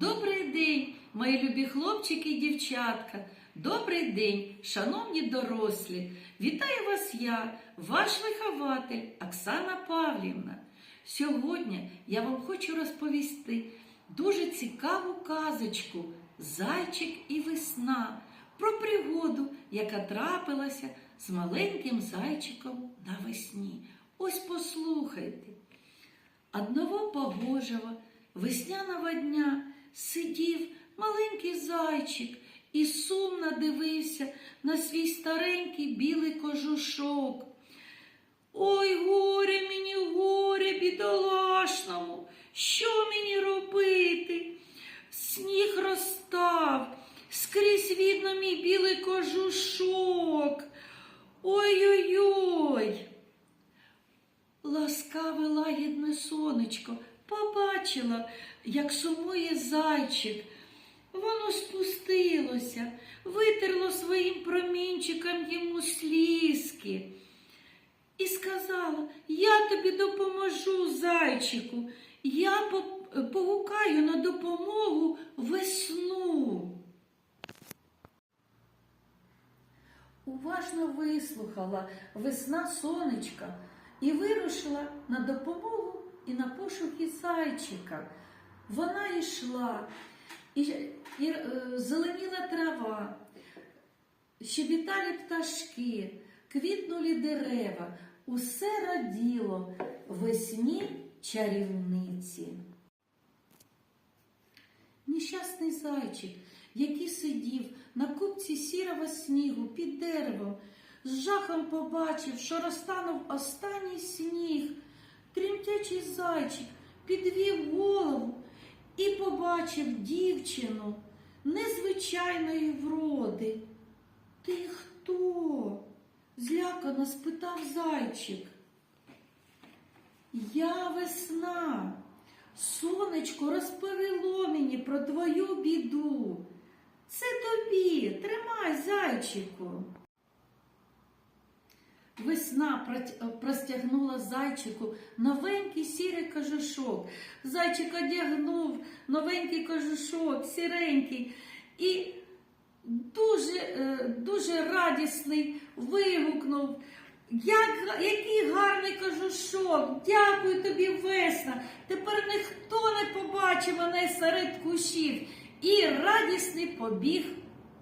Добрий день, мої любі хлопчики і дівчатка. Добрий день, шановні дорослі. Вітаю вас я, ваш вихователь Оксана Павлівна. Сьогодні я вам хочу розповісти дуже цікаву казочку Зайчик і весна про пригоду, яка трапилася з маленьким зайчиком навесні. Ось послухайте. Одного погожого весняного дня сидів маленький зайчик і сумно дивився на свій старенький білий кожушок. Ой, горе мені, горе бідолашному, що мені робити? Сніг розстав, скрізь видно мій білий кожушок. Ой-ой-ой. Ласкаве лагідне сонечко побачила, як сумує зайчик. Воно спустилося, витерло своїм промінчиком йому слізки. І сказала, я тобі допоможу, зайчику, я погукаю на допомогу весну. Уважно вислухала весна сонечка і вирушила на допомогу і на пошуки зайчика. Вона йшла, і, і е, зеленіла трава, щебітали пташки, квітнули дерева, усе раділо весні чарівниці. Нещасний зайчик, який сидів на купці сірого снігу під деревом, з жахом побачив, що розтанув останній сніг. Тремтячий зайчик підвів голову і побачив дівчину незвичайної вроди. Ти хто? злякано спитав зайчик. Я весна. Сонечко розповіло мені про твою біду. Це тобі, тримай, зайчику. Весна простягнула зайчику новенький сірий кожушок. Зайчик одягнув новенький кожушок, сіренький, і дуже, е, дуже радісний вигукнув. Як, який гарний кожушок! Дякую тобі, весна! Тепер ніхто не побачить мене серед кущів. І радісний побіг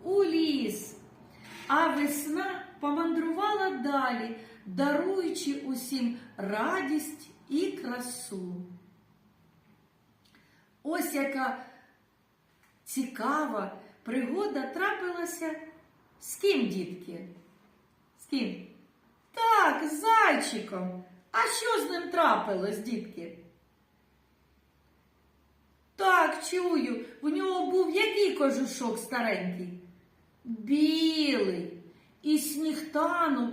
у ліс. А весна помандрувала далі, даруючи усім радість і красу. Ось яка цікава пригода трапилася з ким, дітки? З ким? Так, з зайчиком. А що з ним трапилось, дітки? Так, чую, в нього був який кожушок старенький? Білий. І сніг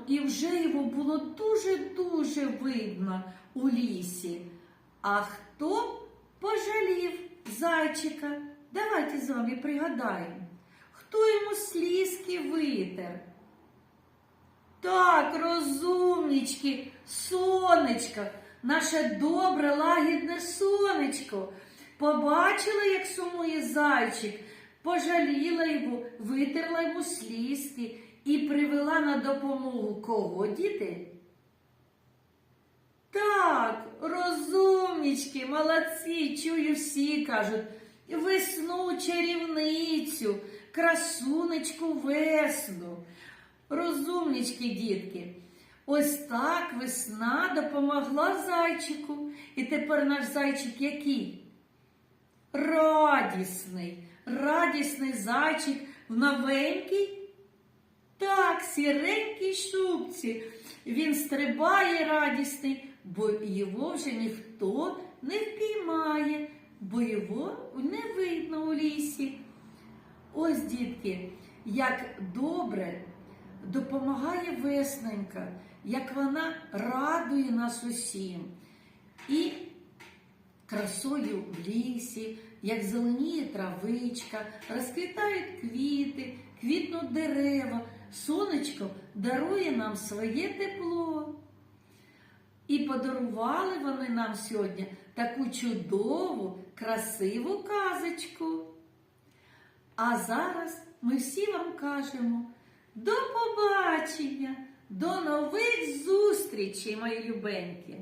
і вже його було дуже-дуже видно у лісі. А хто пожалів зайчика? Давайте з вами пригадаємо, хто йому слізки витер. Так, розумнички, сонечко, наше добре лагідне сонечко. Побачила, як сумує зайчик, пожаліла його, витерла йому слізки і привела на допомогу кого, діти? Так, розумнички, молодці, чую всі кажуть. Весну чарівницю, красунечку весну. Розумнички, дітки. Ось так весна допомогла зайчику. І тепер наш зайчик який? Радісний, радісний зайчик в новенькій, так, сіренькій шубці. Він стрибає радісний, бо його вже ніхто не впіймає, бо його не видно у лісі. Ось, дітки, як добре допомагає весненька, як вона радує нас усім. І красою в лісі, як зеленіє травичка, розквітають квіти, квітнуть дерева, сонечко дарує нам своє тепло. І подарували вони нам сьогодні таку чудову, красиву казочку. А зараз ми всі вам кажемо до побачення, до нових зустрічей, мої любенькі!